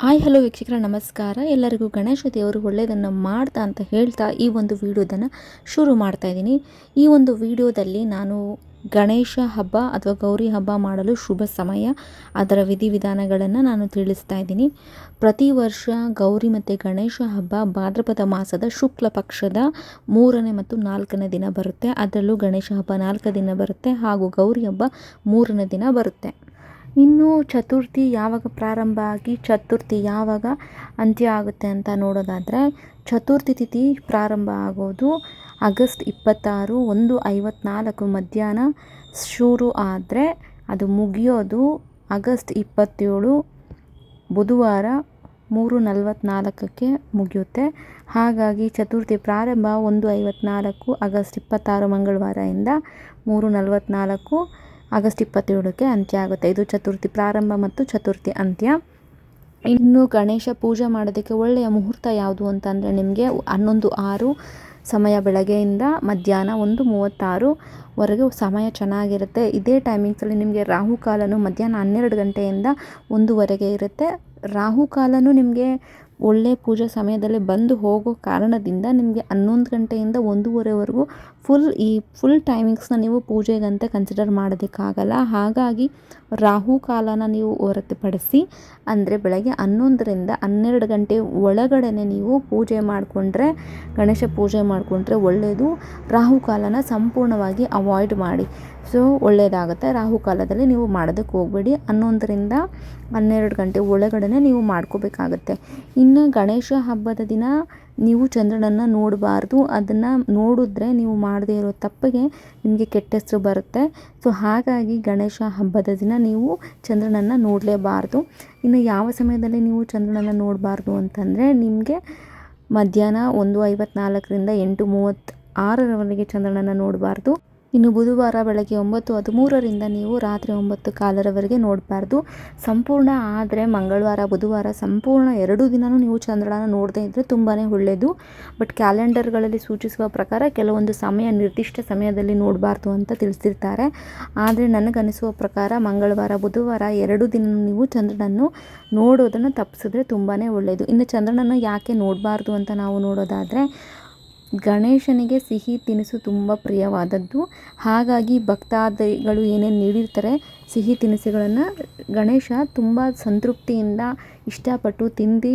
Hi, hello ವೀಕ್ಷಕರ, ನಮಸ್ಕಾರ. ಎಲ್ಲರಿಗೂ ಗಣೇಶ ದೇವರು ಒಳ್ಳೆಯದನ್ನು ಮಾಡ್ತಾ ಅಂತ ಹೇಳ್ತಾ ಈ ಒಂದು ವಿಡಿಯೋದನ್ನು ಶುರು ಮಾಡ್ತಾ ಇದ್ದೀನಿ. ಈ ಒಂದು ವಿಡಿಯೋದಲ್ಲಿ ನಾನು ಗಣೇಶ ಹಬ್ಬ ಅಥವಾ ಗೌರಿ ಹಬ್ಬ ಮಾಡಲು ಶುಭ ಸಮಯ, ಅದರ ವಿಧಿವಿಧಾನಗಳನ್ನು ನಾನು ತಿಳಿಸ್ತಾ ಇದ್ದೀನಿ. ಪ್ರತಿ ವರ್ಷ ಗೌರಿ ಮತ್ತು ಗಣೇಶ ಹಬ್ಬ ಭಾದ್ರಪದ ಮಾಸದ ಶುಕ್ಲ ಪಕ್ಷದ ಮೂರನೇ ಮತ್ತು ನಾಲ್ಕನೇ ದಿನ ಬರುತ್ತೆ. ಅದರಲ್ಲೂ ಗಣೇಶ ಹಬ್ಬ ನಾಲ್ಕು ದಿನ ಬರುತ್ತೆ ಹಾಗೂ ಗೌರಿ ಹಬ್ಬ ಮೂರನೇ ದಿನ ಬರುತ್ತೆ. ಇನ್ನು ಚತುರ್ಥಿ ಯಾವಾಗ ಪ್ರಾರಂಭ ಆಗಿ, ಚತುರ್ಥಿ ಯಾವಾಗ ಅಂತ್ಯ ಆಗುತ್ತೆ ಅಂತ ನೋಡೋದಾದರೆ, ಚತುರ್ಥಿ ತಿಥಿ ಪ್ರಾರಂಭ ಆಗೋದು ಆಗಸ್ಟ್ ಇಪ್ಪತ್ತಾರು, ಒಂದು ಐವತ್ನಾಲ್ಕು ಮಧ್ಯಾಹ್ನ ಶುರು ಆದರೆ ಅದು ಮುಗಿಯೋದು ಆಗಸ್ಟ್ ಇಪ್ಪತ್ತೇಳು, ಬುಧವಾರ ಮೂರು ನಲವತ್ತ್ನಾಲ್ಕಕ್ಕೆ ಮುಗಿಯುತ್ತೆ. ಹಾಗಾಗಿ ಚತುರ್ಥಿ ಪ್ರಾರಂಭ ಒಂದು ಐವತ್ನಾಲ್ಕು, ಆಗಸ್ಟ್ ಇಪ್ಪತ್ತಾರು ಮಂಗಳವಾರದಿಂದ ಮೂರು ನಲವತ್ತ್ನಾಲ್ಕು ಆಗಸ್ಟ್ ಇಪ್ಪತ್ತೇಳಕ್ಕೆ ಅಂತ್ಯ ಆಗುತ್ತೆ. ಇದು ಚತುರ್ಥಿ ಪ್ರಾರಂಭ ಮತ್ತು ಚತುರ್ಥಿ ಅಂತ್ಯ. ಇನ್ನು ಗಣೇಶ ಪೂಜೆ ಮಾಡೋದಕ್ಕೆ ಒಳ್ಳೆಯ ಮುಹೂರ್ತ ಯಾವುದು ಅಂತಂದರೆ ನಿಮಗೆ ಹನ್ನೊಂದು ಆರು ಸಮಯ ಬೆಳಗ್ಗೆಯಿಂದ ಮಧ್ಯಾಹ್ನ ಒಂದು ಮೂವತ್ತಾರುವರೆಗೂ ಸಮಯ ಚೆನ್ನಾಗಿರುತ್ತೆ. ಇದೇ ಟೈಮಿಂಗ್ಸಲ್ಲಿ ನಿಮಗೆ ರಾಹುಕಾಲನು ಮಧ್ಯಾಹ್ನ ಹನ್ನೆರಡು ಗಂಟೆಯಿಂದ ಒಂದೂವರೆಗೆ ಇರುತ್ತೆ. ರಾಹುಕಾಲನು ನಿಮಗೆ ಒಳ್ಳೆಯ ಪೂಜೆ ಸಮಯದಲ್ಲಿ ಬಂದು ಹೋಗೋ ಕಾರಣದಿಂದ ನಿಮಗೆ ಹನ್ನೊಂದು ಗಂಟೆಯಿಂದ ಒಂದೂವರೆವರೆಗೂ ಫುಲ್ ಈ ಫುಲ್ ಟೈಮಿಂಗ್ಸ್ನ ನೀವು ಪೂಜೆಗಂತ ಕನ್ಸಿಡರ್ ಮಾಡೋದಕ್ಕಾಗಲ್ಲ. ಹಾಗಾಗಿ ರಾಹು ಕಾಲನ ನೀವು ಹೊರತುಪಡಿಸಿ ಅಂದರೆ ಬೆಳಗ್ಗೆ ಹನ್ನೊಂದರಿಂದ ಹನ್ನೆರಡು ಗಂಟೆ ಒಳಗಡೆ ನೀವು ಪೂಜೆ ಮಾಡಿಕೊಂಡ್ರೆ, ಗಣೇಶ ಪೂಜೆ ಮಾಡಿಕೊಂಡ್ರೆ ಒಳ್ಳೆಯದು ರಾಹುಕಾಲನ ಸಂಪೂರ್ಣವಾಗಿ ಅವಾಯ್ಡ್ ಮಾಡಿ. ಸೊ ಒಳ್ಳೆಯದಾಗುತ್ತೆ ರಾಹುಕಾಲದಲ್ಲಿ ನೀವು ಮಾಡೋದಕ್ಕೆ ಹೋಗಬೇಡಿ. ಹನ್ನೊಂದರಿಂದ ಹನ್ನೆರಡು ಗಂಟೆ ಒಳಗಡೆ ನೀವು ಮಾಡ್ಕೋಬೇಕಾಗತ್ತೆ. ಇನ್ನು ಗಣೇಶ ಹಬ್ಬದ ದಿನ ನೀವು ಚಂದ್ರನನ್ನು ನೋಡಬಾರ್ದು. ಅದನ್ನು ನೋಡಿದ್ರೆ ನೀವು ಮಾಡದೇ ಇರೋ ತಪ್ಪಿಗೆ ನಿಮಗೆ ಕೆಟ್ಟ ಹೆಸರು ಬರುತ್ತೆ. ಸೊ ಹಾಗಾಗಿ ಗಣೇಶ ಹಬ್ಬದ ದಿನ ನೀವು ಚಂದ್ರನನ್ನು ನೋಡಲೇಬಾರ್ದು. ಇನ್ನು ಯಾವ ಸಮಯದಲ್ಲಿ ನೀವು ಚಂದ್ರನನ್ನು ನೋಡಬಾರ್ದು ಅಂತಂದರೆ ನಿಮಗೆ ಮಧ್ಯಾಹ್ನ ಒಂದು ಐವತ್ನಾಲ್ಕರಿಂದ ಎಂಟು ಮೂವತ್ತು ಆರರವರೆಗೆ ಚಂದ್ರನನ್ನು ನೋಡಬಾರ್ದು. ಇನ್ನು ಬುಧವಾರ ಬೆಳಗ್ಗೆ ಒಂಬತ್ತು ಹದಿಮೂರರಿಂದ ನೀವು ರಾತ್ರಿ ಒಂಬತ್ತು ಕಾಲರವರೆಗೆ ನೋಡಬಾರ್ದು. ಸಂಪೂರ್ಣ ಆದರೆ ಮಂಗಳವಾರ, ಬುಧವಾರ ಸಂಪೂರ್ಣ ಎರಡು ದಿನವೂ ನೀವು ಚಂದ್ರನ ನೋಡದೇ ಇದ್ದರೆ ತುಂಬಾ ಒಳ್ಳೆಯದು ಬಟ್ ಕ್ಯಾಲೆಂಡರ್ಗಳಲ್ಲಿ ಸೂಚಿಸುವ ಪ್ರಕಾರ ಕೆಲವೊಂದು ಸಮಯ ನಿರ್ದಿಷ್ಟ ಸಮಯದಲ್ಲಿ ನೋಡಬಾರ್ದು ಅಂತ ತಿಳಿಸಿರ್ತಾರೆ. ಆದರೆ ನನಗನಿಸುವ ಪ್ರಕಾರ ಮಂಗಳವಾರ, ಬುಧವಾರ ಎರಡು ದಿನ ನೀವು ಚಂದ್ರನನ್ನು ನೋಡೋದನ್ನು ತಪ್ಪಿಸಿದ್ರೆ ತುಂಬಾ ಒಳ್ಳೆಯದು ಇನ್ನು ಚಂದ್ರನನ್ನು ಯಾಕೆ ನೋಡಬಾರ್ದು ಅಂತ ನಾವು ನೋಡೋದಾದರೆ ಗಣೇಶನಿಗೆ ಸಿಹಿ ತಿನಿಸು ತುಂಬ ಪ್ರಿಯವಾದದ್ದು. ಹಾಗಾಗಿ ಭಕ್ತಾದಿಗಳು ಏನೇನು ನೀಡಿರ್ತಾರೆ ಸಿಹಿ ತಿನಿಸುಗಳನ್ನು ಗಣೇಶ ತುಂಬ ಸಂತೃಪ್ತಿಯಿಂದ ಇಷ್ಟಪಟ್ಟು ತಿಂದು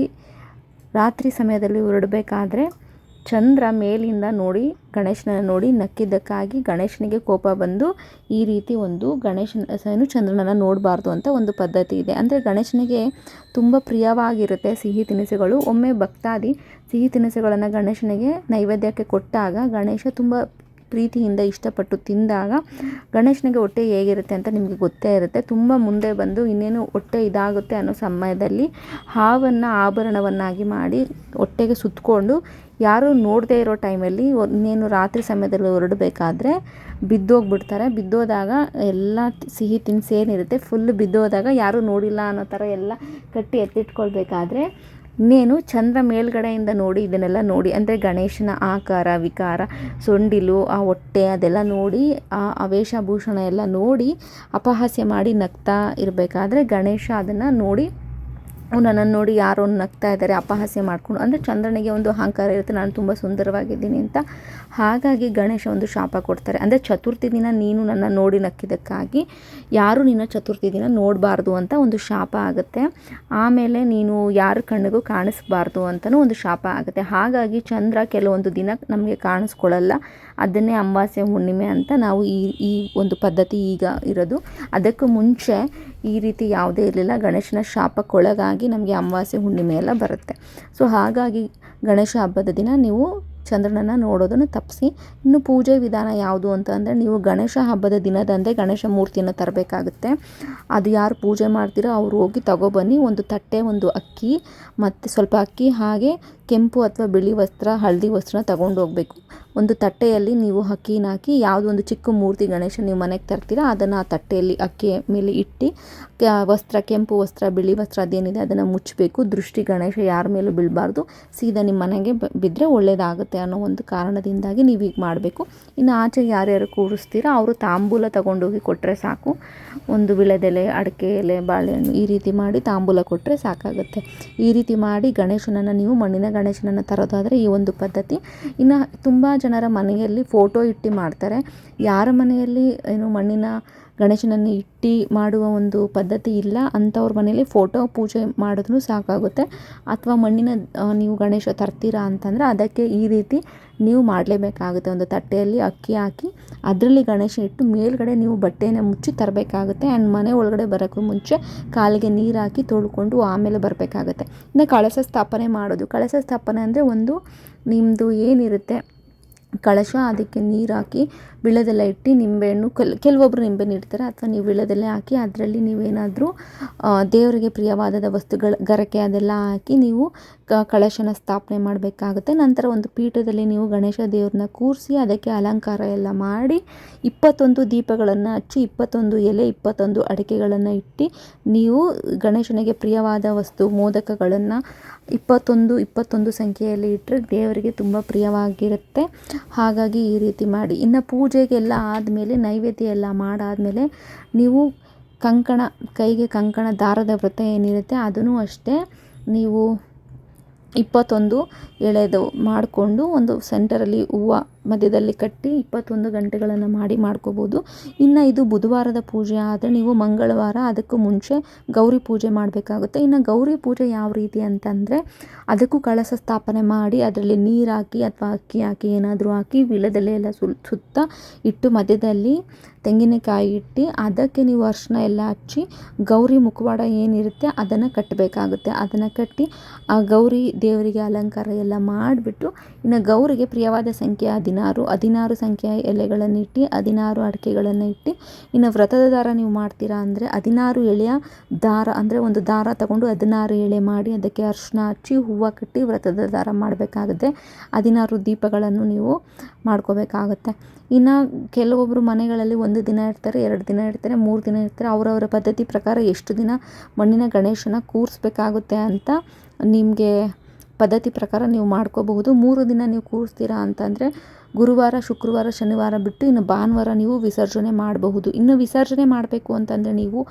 ರಾತ್ರಿ ಸಮಯದಲ್ಲಿ ಹೊರಡಬೇಕಾದ್ರೆ ಚಂದ್ರ ಮೇಲಿಂದ ನೋಡಿ ಗಣೇಶನ ನೋಡಿ ನಕ್ಕಿದ್ದಕ್ಕಾಗಿ ಗಣೇಶನಿಗೆ ಕೋಪ ಬಂದು ಈ ರೀತಿ ಒಂದು ಗಣೇಶನ ಚಂದ್ರನನ್ನು ನೋಡಬಾರ್ದು ಅಂತ ಒಂದು ಪದ್ಧತಿ ಇದೆ. ಅಂದರೆ ಗಣೇಶನಿಗೆ ತುಂಬ ಪ್ರಿಯವಾಗಿರುತ್ತೆ ಸಿಹಿ ತಿನಿಸುಗಳು. ಒಮ್ಮೆ ಭಕ್ತಾದಿ ಸಿಹಿ ತಿನಿಸುಗಳನ್ನು ಗಣೇಶನಿಗೆ ನೈವೇದ್ಯಕ್ಕೆ ಕೊಟ್ಟಾಗ ಗಣೇಶ ತುಂಬ ಪ್ರೀತಿಯಿಂದ ಇಷ್ಟಪಟ್ಟು ತಿಂದಾಗ ಗಣೇಶನಿಗೆ ಹೊಟ್ಟೆ ಹೇಗಿರುತ್ತೆ ಅಂತ ನಿಮಗೆ ಗೊತ್ತೇ ಇರುತ್ತೆ. ತುಂಬ ಮುಂದೆ ಬಂದು ಇನ್ನೇನು ಹೊಟ್ಟೆ ಇದಾಗುತ್ತೆ ಅನ್ನೋ ಸಮಯದಲ್ಲಿ ಹಾವನ್ನು, ಆಭರಣವನ್ನಾಗಿ ಮಾಡಿ ಹೊಟ್ಟೆಗೆ ಸುತ್ತಕೊಂಡು ಯಾರು ನೋಡದೇ ಇರೋ ಟೈಮಲ್ಲಿ ಇನ್ನೇನು ರಾತ್ರಿ ಸಮಯದಲ್ಲಿ ಹೊರಡಬೇಕಾದ್ರೆ ಬಿದ್ದೋಗ್ಬಿಡ್ತಾರೆ. ಬಿದ್ದೋದಾಗ ಎಲ್ಲ ಸಿಹಿ ತಿನಿಸು ಏನಿರುತ್ತೆ ಫುಲ್ ಬಿದ್ದೋದಾಗ ಯಾರೂ ನೋಡಿಲ್ಲ ಅನ್ನೋ ಥರ ಎಲ್ಲ ಕಟ್ಟಿ ಎತ್ತಿಟ್ಕೊಳ್ಬೇಕಾದ್ರೆ ಇನ್ನೇನು ಚಂದ್ರ ಮೇಲ್ಗಡೆಯಿಂದ ನೋಡಿ, ಇದನ್ನೆಲ್ಲ ನೋಡಿ, ಅಂದರೆ ಗಣೇಶನ ಆಕಾರ, ವಿಕಾರ, ಸೊಂಡಿಲು, ಆ ಹೊಟ್ಟೆ, ಅದೆಲ್ಲ ನೋಡಿ, ಆ ವೇಷಭೂಷಣ ಎಲ್ಲ ನೋಡಿ ಅಪಹಾಸ್ಯ ಮಾಡಿ ನಗ್ತಾ ಇರಬೇಕಾದ್ರೆ ಗಣೇಶ ಅದನ್ನು ನೋಡಿ ನನ್ನನ್ನು ನೋಡಿ ಯಾರೋ ನಗ್ತಾ ಇದ್ದಾರೆ ಅಪಹಾಸ್ಯ ಮಾಡಿಕೊಂಡು. ಅಂದರೆ ಚಂದ್ರನಿಗೆ ಒಂದು ಅಹಂಕಾರ ಇರುತ್ತೆ, ನಾನು ತುಂಬ ಸುಂದರವಾಗಿದ್ದೀನಿ ಅಂತ. ಹಾಗಾಗಿ ಗಣೇಶ ಒಂದು ಶಾಪ ಕೊಡ್ತಾರೆ. ಅಂದರೆ ಚತುರ್ಥಿ ದಿನ ನೀನು ನನ್ನ ನೋಡಿ ನಕ್ಕಿದ್ದಕ್ಕಾಗಿ ಯಾರು ನಿನ್ನ ಚತುರ್ಥಿ ದಿನ ನೋಡಬಾರ್ದು ಅಂತ ಒಂದು ಶಾಪ ಆಗುತ್ತೆ. ಆಮೇಲೆ ನೀನು ಯಾರ ಕಣ್ಣಿಗೂ ಕಾಣಿಸ್ಬಾರ್ದು ಅಂತಲೂ ಒಂದು ಶಾಪ ಆಗುತ್ತೆ. ಹಾಗಾಗಿ ಚಂದ್ರ ಕೆಲವೊಂದು ದಿನ ನಮಗೆ ಕಾಣಿಸ್ಕೊಳ್ಳಲ್ಲ ಅದನ್ನೇ ಅಮಾವಾಸ್ಯೆ ಹುಣ್ಣಿಮೆ ಅಂತ ನಾವು ಈ ಈ ಒಂದು ಪದ್ಧತಿ ಈಗ ಇರೋದು. ಅದಕ್ಕೂ ಮುಂಚೆ ಈ ರೀತಿ ಯಾವುದೇ ಇರಲಿಲ್ಲ. ಗಣೇಶನ ಶಾಪಕ್ಕೊಳಗಾಗಿ ನಮಗೆ ಅಮಾವಾಸ್ಯೆ ಹುಣ್ಣಿಮೆ ಎಲ್ಲ ಬರುತ್ತೆ. ಸೊ ಹಾಗಾಗಿ ಗಣೇಶ ಹಬ್ಬದ ದಿನ ನೀವು ಚಂದ್ರನನ್ನು ನೋಡೋದನ್ನು ತಪ್ಪಿಸಿ. ಇನ್ನು ಪೂಜೆ ವಿಧಾನ ಯಾವುದು ಅಂತ ಅಂದರೆ ನೀವು ಗಣೇಶ ಹಬ್ಬದ ದಿನದಂದೇ ಗಣೇಶ ಮೂರ್ತಿಯನ್ನು ತರಬೇಕಾಗುತ್ತೆ. ಅದು ಯಾರು ಪೂಜೆ ಮಾಡ್ತೀರೋ ಅವ್ರು ಹೋಗಿ ತಗೊಬನ್ನಿ ಒಂದು ತಟ್ಟೆ, ಒಂದು ಅಕ್ಕಿ, ಮತ್ತು ಸ್ವಲ್ಪ ಅಕ್ಕಿ, ಹಾಗೆ ಕೆಂಪು ಅಥವಾ ಬಿಳಿ ವಸ್ತ್ರ, ಹಳದಿ ವಸ್ತ್ರ ತಗೊಂಡು ಹೋಗಬೇಕು ಒಂದು ತಟ್ಟೆಯಲ್ಲಿ ನೀವು ಅಕ್ಕಿನ ಹಾಕಿ, ಯಾವುದೋ ಒಂದು ಚಿಕ್ಕ ಮೂರ್ತಿ ಗಣೇಶ ನೀವು ಮನೆಗೆ ತರ್ತೀರಾ, ಅದನ್ನು ಆ ತಟ್ಟೆಯಲ್ಲಿ ಅಕ್ಕಿ ಮೇಲೆ ಇಟ್ಟು ವಸ್ತ್ರ, ಕೆಂಪು ವಸ್ತ್ರ, ಬಿಳಿ ವಸ್ತ್ರ ಅದೇನಿದೆ ಅದನ್ನು ಮುಚ್ಚಬೇಕು ದೃಷ್ಟಿ ಗಣೇಶ ಯಾರ ಮೇಲೂ ಬೀಳಬಾರ್ದು. ಸೀದಾ ನಿಮ್ಮ ಮನೆಗೆ ಬಿದ್ದರೆ ಒಳ್ಳೆಯದಾಗುತ್ತೆ ಅನ್ನೋ ಒಂದು ಕಾರಣದಿಂದಾಗಿ ನೀವು ಈಗ ಮಾಡಬೇಕು. ಇನ್ನು ಆಚೆ ಯಾರ್ಯಾರು ಕೂರಿಸ್ತೀರಾ, ಅವರು ತಾಂಬೂಲ ತಗೊಂಡೋಗಿ ಕೊಟ್ಟರೆ ಸಾಕು. ಒಂದು ವಿಳೆದೆಲೆ ಅಡಿಕೆ ಎಲೆ, ಬಾಳೆಹಣ್ಣು ಈ ರೀತಿ ಮಾಡಿ ತಾಂಬೂಲ ಕೊಟ್ಟರೆ ಸಾಕಾಗುತ್ತೆ. ಈ ರೀತಿ ಮಾಡಿ ಗಣೇಶನನ್ನು ನೀವು ಮಣ್ಣಿನ ಗಣೇಶನನ್ನು ತರೋದಾದರೆ ಈ ಒಂದು ಪದ್ಧತಿ. ಇನ್ನು ತುಂಬ ಜನರ ಮನೆಯಲ್ಲಿ ಫೋಟೋ ಇಟ್ಟು ಮಾಡ್ತಾರೆ. ಯಾರ ಮನೆಯಲ್ಲಿ ಏನು ಮಣ್ಣಿನ ಗಣೇಶನನ್ನು ಇಟ್ಟು ಮಾಡುವ ಒಂದು ಪದ್ಧತಿ ಇಲ್ಲ. ಅಂಥವ್ರ ಮನೇಲಿ ಫೋಟೋ ಪೂಜೆ ಮಾಡಿದ್ರೂ ಸಾಕಾಗುತ್ತೆ. ಅಥವಾ ಮಣ್ಣಿನ ನೀವು ಗಣೇಶ ತರ್ತೀರಾ ಅಂತಂದರೆ ಅದಕ್ಕೆ ಈ ರೀತಿ ನೀವು ಮಾಡಲೇಬೇಕಾಗುತ್ತೆ. ಒಂದು ತಟ್ಟೆಯಲ್ಲಿ ಅಕ್ಕಿ ಹಾಕಿ ಅದರಲ್ಲಿ ಗಣೇಶ ಇಟ್ಟು ಮೇಲ್ಗಡೆ ನೀವು ಬಟ್ಟೆನ ಮುಚ್ಚಿ ತರಬೇಕಾಗುತ್ತೆ. ಆ್ಯಂಡ್ ಮನೆ ಒಳಗಡೆ ಬರೋಕ್ಕೂ ಮುಂಚೆ ಕಾಲಿಗೆ ನೀರು ಹಾಕಿ ತೊಳ್ಕೊಂಡು ಆಮೇಲೆ ಬರಬೇಕಾಗುತ್ತೆ. ಇನ್ನು ಕಳಶ ಸ್ಥಾಪನೆ ಮಾಡೋದು. ಕಳಶ ಸ್ಥಾಪನೆ ಅಂದರೆ ಒಂದು ನಿಮ್ಮದು ಏನಿರುತ್ತೆ? ಕಳಶ, ಅದಕ್ಕೆ ನೀರು ಹಾಕಿ ವೀಳ್ಯದೆಲೆ ಇಟ್ಟು ನಿಂಬೆಹಣ್ಣು ಕೆಲ್, ಕೆಲವೊಬ್ರು ನಿಂಬೆಹಣ್ಣು ಇಡ್ತಾರೆ ಅಥವಾ ನೀವು ವೀಳ್ಯದೆಲೆ ಹಾಕಿ ಅದರಲ್ಲಿ ನೀವೇನಾದರೂ ದೇವರಿಗೆ ಪ್ರಿಯವಾದ ವಸ್ತುಗಳ ಗರಕೆ ಅದೆಲ್ಲ ಹಾಕಿ ನೀವು ಕಳಶನ ಸ್ಥಾಪನೆ ಮಾಡಬೇಕಾಗುತ್ತೆ. ನಂತರ ಒಂದು ಪೀಠದಲ್ಲಿ ನೀವು ಗಣೇಶ ದೇವ್ರನ್ನ ಕೂರಿಸಿ ಅದಕ್ಕೆ ಅಲಂಕಾರ ಎಲ್ಲ ಮಾಡಿ ಇಪ್ಪತ್ತೊಂದು ದೀಪಗಳನ್ನು ಹಚ್ಚಿ ಇಪ್ಪತ್ತೊಂದು ಎಲೆ, ಇಪ್ಪತ್ತೊಂದು ಅಡಿಕೆಗಳನ್ನು ಇಟ್ಟು ನೀವು ಗಣೇಶನಿಗೆ ಪ್ರಿಯವಾದ ವಸ್ತು ಮೋದಕಗಳನ್ನು ಇಪ್ಪತ್ತೊಂದು ಇಪ್ಪತ್ತೊಂದು ಸಂಖ್ಯೆಯಲ್ಲಿ ಇಟ್ಟರೆ ದೇವರಿಗೆ ತುಂಬ ಪ್ರಿಯವಾಗಿರುತ್ತೆ. ಹಾಗಾಗಿ ಈ ರೀತಿ ಮಾಡಿ. ಇನ್ನು ಪೂಜೆಗೆಲ್ಲ ಆದಮೇಲೆ ನೈವೇದ್ಯ ಎಲ್ಲ ಮಾಡಾದಮೇಲೆ ನೀವು ಕಂಕಣ, ಕೈಗೆ ಕಂಕಣ ದಾರದ ವ್ರತ ಏನಿರುತ್ತೆ ಅದನ್ನು ಅಷ್ಟೇ ನೀವು ಇಪ್ಪತ್ತೊಂದು ಎಳೆದು ಮಾಡಿಕೊಂಡು ಒಂದು ಸೆಂಟರಲ್ಲಿ ಹೂವು ಮಧ್ಯದಲ್ಲಿ ಕಟ್ಟಿ ಇಪ್ಪತ್ತೊಂದು ಗಂಟೆಗಳನ್ನು ಮಾಡಿ ಮಾಡ್ಕೋಬೋದು. ಇನ್ನು ಇದು ಬುಧವಾರದ ಪೂಜೆ, ಆದರೆ ನೀವು ಮಂಗಳವಾರ ಅದಕ್ಕೂ ಮುಂಚೆ ಗೌರಿ ಪೂಜೆ ಮಾಡಬೇಕಾಗುತ್ತೆ. ಇನ್ನು ಗೌರಿ ಪೂಜೆ ಯಾವ ರೀತಿ ಅಂತಂದರೆ, ಅದಕ್ಕೂ ಕಳಸ ಸ್ಥಾಪನೆ ಮಾಡಿ ಅದರಲ್ಲಿ ನೀರು ಹಾಕಿ ಅಥವಾ ಅಕ್ಕಿ ಹಾಕಿ, ಏನಾದರೂ ಹಾಕಿ ವಿಳೆದೆಲೆ ಎಲ್ಲ ಸುಲ್, ಸುತ್ತ ಇಟ್ಟು ಮಧ್ಯದಲ್ಲಿ ತೆಂಗಿನಕಾಯಿ ಇಟ್ಟು ಅದಕ್ಕೆ ನೀವು ಅರಿಶಿನ ಎಲ್ಲ ಹಚ್ಚಿ ಗೌರಿ ಮುಖವಾಡ ಏನಿರುತ್ತೆ ಅದನ್ನು ಕಟ್ಟಬೇಕಾಗುತ್ತೆ ಅದನ್ನು ಕಟ್ಟಿ ಆ ಗೌರಿ ದೇವರಿಗೆ ಅಲಂಕಾರ ಎಲ್ಲ ಮಾಡಿಬಿಟ್ಟು ಇನ್ನು ಗೌರಿಗೆ ಪ್ರಿಯವಾದ ಸಂಖ್ಯೆ ಹದಿನಾರು ಹದಿನಾರು ಸಂಖ್ಯೆಯ ಎಲೆಗಳನ್ನು ಇಟ್ಟು, ಹದಿನಾರು ಅಡಿಕೆಗಳನ್ನು ಇಟ್ಟು, ಇನ್ನು ವ್ರತದ ದಾರ ನೀವು ಮಾಡ್ತೀರಾ ಅಂದರೆ ಹದಿನಾರು ಎಳೆಯ ದಾರ, ಅಂದರೆ ಒಂದು ದಾರ ತಗೊಂಡು ಹದಿನಾರು ಎಳೆ ಮಾಡಿ ಅದಕ್ಕೆ ಅರಿಶಿನ ಹಚ್ಚಿ, ಹೂವು ಕಟ್ಟಿ ವ್ರತದ ದಾರ ಮಾಡಬೇಕಾಗುತ್ತೆ. ಹದಿನಾರು ದೀಪಗಳನ್ನು ನೀವು ಮಾಡ್ಕೋಬೇಕಾಗುತ್ತೆ. ಇನ್ನು ಕೆಲವೊಬ್ಬರು ಮನೆಗಳಲ್ಲಿ ಒಂದು ದಿನ ಇರ್ತಾರೆ ಎರಡು ದಿನ ಇರ್ತಾರೆ ಮೂರು ದಿನ ಇರ್ತಾರೆ ಅವರವರ ಪದ್ಧತಿ ಪ್ರಕಾರ ಎಷ್ಟು ದಿನ ಮಣ್ಣಿನ ಗಣೇಶನ ಕೂರಿಸ್ಬೇಕಾಗುತ್ತೆ ಅಂತ ನಿಮಗೆ ಪದ್ಧತಿ ಪ್ರಕಾರ ನೀವು ಮಾಡ್ಕೋಬಹುದು. ಮೂರು ದಿನ ನೀವು ಕೂರಿಸ್ತೀರಾ ಅಂತಂದರೆ ಗುರುವಾರ, ಶುಕ್ರವಾರ, ಶನಿವಾರ ಬಿಟ್ಟು ಇನ್ನು ಭಾನುವಾರ ನೀವು ವಿಸರ್ಜನೆ ಮಾಡಬಹುದು. ಇನ್ನು ವಿಸರ್ಜನೆ ಮಾಡಬೇಕು ಅಂತಂದರೆ ನೀವು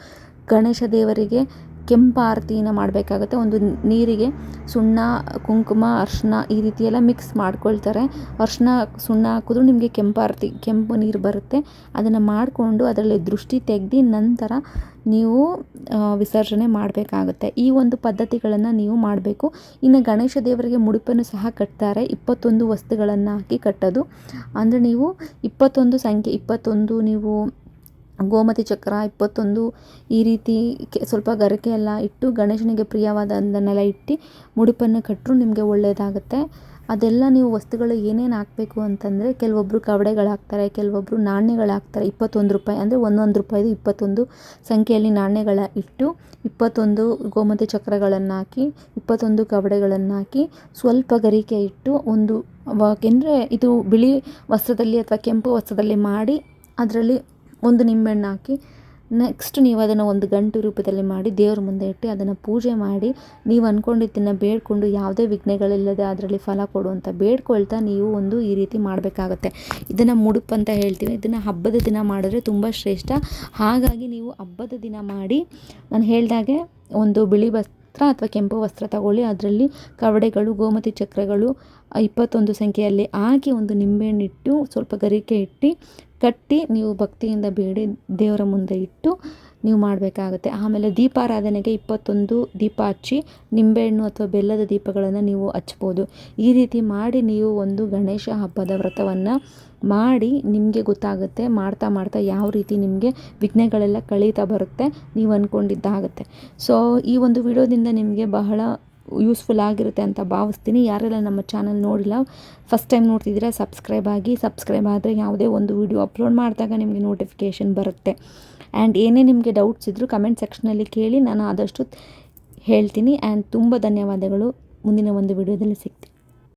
ಗಣೇಶ ದೇವರಿಗೆ ಕೆಂಪು ಆರತಿನ ಮಾಡಬೇಕಾಗುತ್ತೆ. ಒಂದು ನೀರಿಗೆ ಸುಣ್ಣ, ಕುಂಕುಮ ಅರ್ಶಿನ ಈ ರೀತಿ ಎಲ್ಲ ಮಿಕ್ಸ್ ಮಾಡ್ಕೊಳ್ತಾರೆ. ಅರ್ಶಿನ ಸುಣ್ಣ ಹಾಕಿದ್ರು ನಿಮಗೆ ಕೆಂಪು ಆರತಿ ಕೆಂಪು ನೀರು ಬರುತ್ತೆ. ಅದನ್ನು ಮಾಡಿಕೊಂಡು ಅದರಲ್ಲಿ ದೃಷ್ಟಿ ತೆಗೆದು ನಂತರ ನೀವು ವಿಸರ್ಜನೆ ಮಾಡಬೇಕಾಗುತ್ತೆ. ಈ ಒಂದು ಪದ್ಧತಿಗಳನ್ನು ನೀವು ಮಾಡಬೇಕು. ಇನ್ನು ಗಣೇಶ ದೇವರಿಗೆ ಮುಡುಪನ್ನು ಸಹ ಕಟ್ತಾರೆ. ಇಪ್ಪತ್ತೊಂದು ವಸ್ತುಗಳನ್ನು ಹಾಕಿ ಕಟ್ಟೋದು. ಅಂದರೆ ನೀವು ಇಪ್ಪತ್ತೊಂದು ಸಂಖ್ಯೆ, ಇಪ್ಪತ್ತೊಂದು ನೀವು ಗೋಮತಿ ಚಕ್ರ ಇಪ್ಪತ್ತೊಂದು ಈ ರೀತಿ ಕೆ ಸ್ವಲ್ಪ ಗರಿಕೆ ಎಲ್ಲ ಇಟ್ಟು ಗಣೇಶನಿಗೆ ಪ್ರಿಯವಾದದ್ದನ್ನೆಲ್ಲ ಇಟ್ಟು ಮುಡಿಪನ್ನು ಕಟ್ಟರು ನಿಮಗೆ ಒಳ್ಳೆಯದಾಗುತ್ತೆ. ಅದೆಲ್ಲ ನೀವು ವಸ್ತುಗಳು ಏನೇನು ಹಾಕಬೇಕು ಅಂತಂದರೆ ಕೆಲವೊಬ್ಬರು ಕವಡೆಗಳು ಹಾಕ್ತಾರೆ ಕೆಲವೊಬ್ಬರು ನಾಣ್ಯಗಳು ಹಾಕ್ತಾರೆ. ಇಪ್ಪತ್ತೊಂದು ರೂಪಾಯಿ ಅಂದರೆ ಒಂದೊಂದು ರೂಪಾಯಿದು ಇಪ್ಪತ್ತೊಂದು ಸಂಖ್ಯೆಯಲ್ಲಿ ನಾಣ್ಯಗಳ ಇಟ್ಟು ಇಪ್ಪತ್ತೊಂದು ಗೋಮತಿ ಚಕ್ರಗಳನ್ನು ಹಾಕಿ, ಇಪ್ಪತ್ತೊಂದು ಕವಡೆಗಳನ್ನು ಹಾಕಿ ಸ್ವಲ್ಪ ಗರಿಕೆ ಇಟ್ಟು ಒಂದು ಯಾಕೆಂದರೆ ಇದು ಬಿಳಿ ವಸ್ತ್ರದಲ್ಲಿ ಅಥವಾ ಕೆಂಪು ವಸ್ತ್ರದಲ್ಲಿ ಮಾಡಿ, ಅದರಲ್ಲಿ ಒಂದು ನಿಂಬೆಹಣ್ಣು ಹಾಕಿ ನೆಕ್ಸ್ಟ್ ನೀವು ಅದನ್ನು ಒಂದು ಗಂಟು ರೂಪದಲ್ಲಿ ಮಾಡಿ, ದೇವ್ರ ಮುಂದೆ ಇಟ್ಟು ಅದನ್ನು ಪೂಜೆ ಮಾಡಿ, ನೀವು ಅಂದ್ಕೊಂಡಿದ್ದನ್ನು ಬೇಡ್ಕೊಂಡು ಯಾವುದೇ ವಿಘ್ನಗಳಿಲ್ಲದೆ ಅದರಲ್ಲಿ ಫಲ ಕೊಡುವಂಥ ಬೇಡ್ಕೊಳ್ತಾ ನೀವು ಒಂದು ಈ ರೀತಿ ಮಾಡಬೇಕಾಗತ್ತೆ. ಇದನ್ನು ಮುಡುಪು ಅಂತ ಹೇಳ್ತೀವಿ. ಇದನ್ನು ಹಬ್ಬದ ದಿನ ಮಾಡಿದ್ರೆ ತುಂಬ ಶ್ರೇಷ್ಠ. ಹಾಗಾಗಿ ನೀವು ಹಬ್ಬದ ದಿನ ಮಾಡಿ, ನಾನು ಹೇಳಿದಾಗೆ ಒಂದು ಬಿಳಿ ವಸ್ತ್ರ ಅಥವಾ ಕೆಂಪು ವಸ್ತ್ರ ತಗೊಳ್ಳಿ. ಅದರಲ್ಲಿ ಕವಡೆಗಳು, ಗೋಮತಿ ಚಕ್ರಗಳು ಇಪ್ಪತ್ತೊಂದು ಸಂಖ್ಯೆಯಲ್ಲಿ ಹಾಕಿ ಒಂದು ನಿಂಬೆಹಣ್ಣಿಟ್ಟು ಸ್ವಲ್ಪ ಗರಿಕೆ ಇಟ್ಟು, ಕಟ್ಟಿ ನೀವು ಭಕ್ತಿಯಿಂದ ಬೇಡಿ, ದೇವರ ಮುಂದೆ ಇಟ್ಟು ನೀವು ಮಾಡಬೇಕಾಗುತ್ತೆ. ಆಮೇಲೆ ದೀಪಾರಾಧನೆಗೆ ಇಪ್ಪತ್ತೊಂದು ದೀಪ ಹಚ್ಚಿ ನಿಂಬೆಹಣ್ಣು ಅಥವಾ ಬೆಲ್ಲದ ದೀಪಗಳನ್ನು ನೀವು ಹಚ್ಬೋದು. ಈ ರೀತಿ ಮಾಡಿ ನೀವು ಒಂದು ಗಣೇಶ ಹಬ್ಬದ ವ್ರತವನ್ನು ಮಾಡಿ ನಿಮಗೆ ಗೊತ್ತಾಗುತ್ತೆ, ಮಾಡ್ತಾ ಮಾಡ್ತಾ ಯಾವ ರೀತಿ ನಿಮಗೆ ವಿಘ್ನಗಳೆಲ್ಲ ಕಳೀತಾ ಬರುತ್ತೆ ನೀವು ಅಂದ್ಕೊಂಡಿದ್ದಾಗುತ್ತೆ ಸೊ ಈ ಒಂದು ವಿಡಿಯೋದಿಂದ ನಿಮಗೆ ಬಹಳ ಯೂಸ್ಫುಲ್ ಆಗಿರುತ್ತೆ ಅಂತ ಭಾವಿಸ್ತೀನಿ. ಯಾರೆಲ್ಲ ನಮ್ಮ ಚಾನಲ್ ನೋಡಿಲ್ಲ ಫಸ್ಟ್ ಟೈಮ್ ನೋಡ್ತಿದ್ದೀರಾ ಸಬ್ಸ್ಕ್ರೈಬ್ ಆಗಿ ಸಬ್ಸ್ಕ್ರೈಬ್ ಆದರೆ ಯಾವುದೇ ಒಂದು ವಿಡಿಯೋ ಅಪ್ಲೋಡ್ ಮಾಡಿದಾಗ ನಿಮಗೆ ನೋಟಿಫಿಕೇಷನ್ ಬರುತ್ತೆ. ಆ್ಯಂಡ್ ಏನೇ ನಿಮಗೆ ಡೌಟ್ಸ್ ಇದ್ದರೂ ಕಮೆಂಟ್ ಸೆಕ್ಷನಲ್ಲಿ ಕೇಳಿ, ನಾನು ಆದಷ್ಟು ಹೇಳ್ತೀನಿ. ಆ್ಯಂಡ್ ತುಂಬ ಧನ್ಯವಾದಗಳು. ಮುಂದಿನ ಒಂದು ವಿಡಿಯೋದಲ್ಲಿ ಸಿಗ್ತೀನಿ.